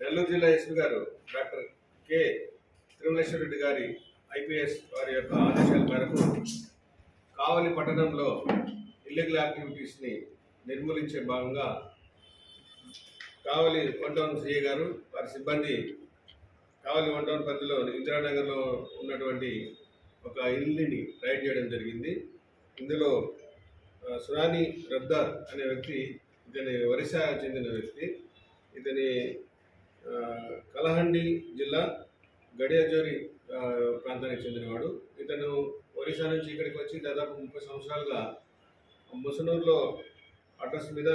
నెల్లూరు జిల్లా ఎస్పీ గారు doctor K Tirumaleswara Reddy గారి ఐపీఎస్ వారి యొక్క ఆదేశాల మేరకు కావలి పట్టణంలో ఇల్లీగల్ యాక్టివిటీస్ని నిర్మూలించే భాగంగా కావలి వన్ టౌన్ సిఏ గారు వారి సిబ్బంది కావలి వన్ టౌన్ పరిధిలో ఇందిరానగర్లో ఉన్నటువంటి ఒక ఇల్లుని రైడ్ చేయడం జరిగింది. ఇందులో సురాని రబ్దార్ అనే వ్యక్తి ఇతని ఒరిస్సా చెందిన వ్యక్తి ఇతని కలహండి జిల్లా గడియాజోరి ప్రాంతానికి చెందినవాడు. ఇతను ఒరిస్సా నుంచి ఇక్కడికి వచ్చి దాదాపు ముప్పై సంవత్సరాలుగా ముసనూరులో అడ్రస్ మీద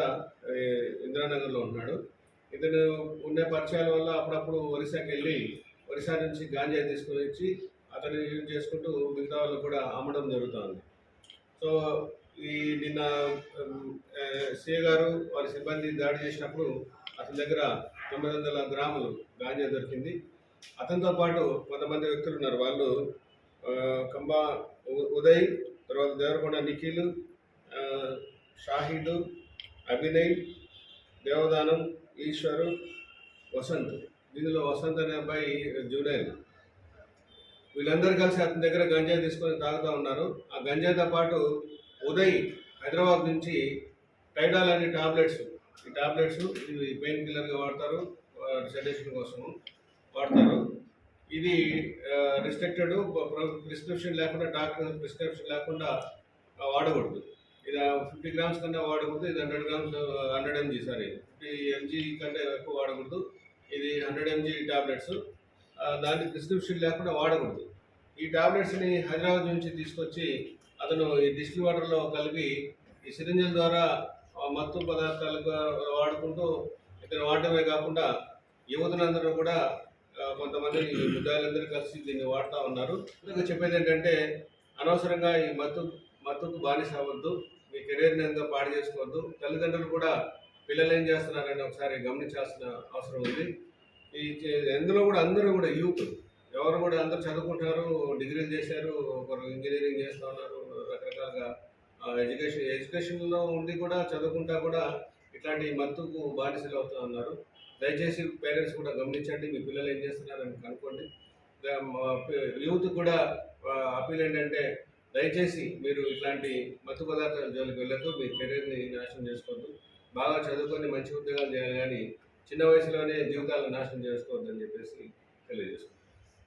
ఇందిరానగర్లో ఉన్నాడు. ఇతను ఉండే పరిచయాల వల్ల అప్పుడప్పుడు ఒరిస్సాకి వెళ్ళి ఒరిస్సా నుంచి గాంజా తీసుకొని వచ్చి అతను యూజ్ చేసుకుంటూ మిగతా వాళ్ళు కూడా అమ్మడం జరుగుతుంది. సో ఈ నిన్న సిఏ గారు వారి సిబ్బంది దాడి చేసినప్పుడు అతని దగ్గర తొమ్మిది వందల గ్రాములు గాంజా దొరికింది. అతనితో పాటు కొంతమంది వ్యక్తులు ఉన్నారు. వాళ్ళు కంబా ఉదయ్ తర్వాత దేవరకొండ నిఖిల్ ఆ, షాహిద్ అభినయ్ దేవదానం ఈశ్వరు వసంత్. దీనిలో వసంత్ అనే అబ్బాయి జూడైల్ వీళ్ళందరూ కలిసి అతని దగ్గర గంజా తీసుకొని తాగుతూ ఉన్నారు. ఆ గంజాతో పాటు ఉదయ్ హైదరాబాద్ నుంచి టైడాల్ అనే టాబ్లెట్స్ ట్యాబ్లెట్స్ టాబ్లెట్స్ ఇవి పెయిన్ కిల్లర్గా వాడతారు సెడేషన్ కోసము వాడతారు. ఇది రిస్ట్రిక్టెడ్ ప్రిస్క్రిప్షన్ లేకుండా డాక్టర్ ప్రిస్క్రిప్షన్ లేకుండా వాడకూడదు. ఇది ఫిఫ్టీ గ్రామ్స్ కన్నా వాడకూడదు ఇది hundred grams hundred mg sorry. Fifty mg కంటే ఎక్కువ వాడకూడదు. ఇది హండ్రెడ్ ఎంజీ టాబ్లెట్స్. దాన్ని ప్రిస్క్రిప్షన్ లేకుండా వాడకూడదు. ఈ టాబ్లెట్స్ని హైదరాబాద్ నుంచి తీసుకొచ్చి అతను ఈ డిస్టిల్ వాటర్లో కలిపి ఈ సిరింజల ద్వారా మత్తు పదార్థాలు వాడుకుంటూ ఇతను వాడటమే కాకుండా యువతలందరూ కూడా కొంతమంది ముద్దాయిలందరూ కలిసి దీన్ని వాడుతూ ఉన్నారు. ఇంకా చెప్పేది ఏంటంటే అనవసరంగా ఈ మత్తు మత్తుకు బానిస అవ్వద్దు మీ కెరీర్ని ఎంతో పాడు చేసుకోవద్దు. తల్లిదండ్రులు కూడా పిల్లలు ఏం చేస్తున్నారని ఒకసారి గమనించాల్సిన అవసరం ఉంది. ఈ చే- ఎందులో కూడా అందరూ కూడా యూత్ ఎవరు కూడా అందరూ చదువుకుంటారు డిగ్రీలు చేశారు ఒకరు ఇంజనీరింగ్ చేస్తూ ఉన్నారు రకరకాలుగా. ఎడ్యుకేషన్ ఎడ్యుకేషన్లో ఉండి కూడా చదువుకుంటా కూడా ఇట్లాంటి మత్తుకు బానిసలు అవుతూ ఉన్నారు. దయచేసి పేరెంట్స్ కూడా గమనించండి మీ పిల్లలు ఏం చేస్తున్నారని కనుక్కోండి. యూత్ కూడా అప్పీల్ ఏంటంటే దయచేసి మీరు ఇట్లాంటి మత్తు పదార్థాల జోలికి వెళ్ళొద్దు మీ కెరీర్ని నాశనం చేసుకోవద్దు. బాగా చదువుకొని మంచి ఉద్యోగాలు చేయాలి కానీ చిన్న వయసులోనే జీవితాలను నాశనం చేసుకోవద్దని చెప్పేసి తెలియజేసుకుంటాను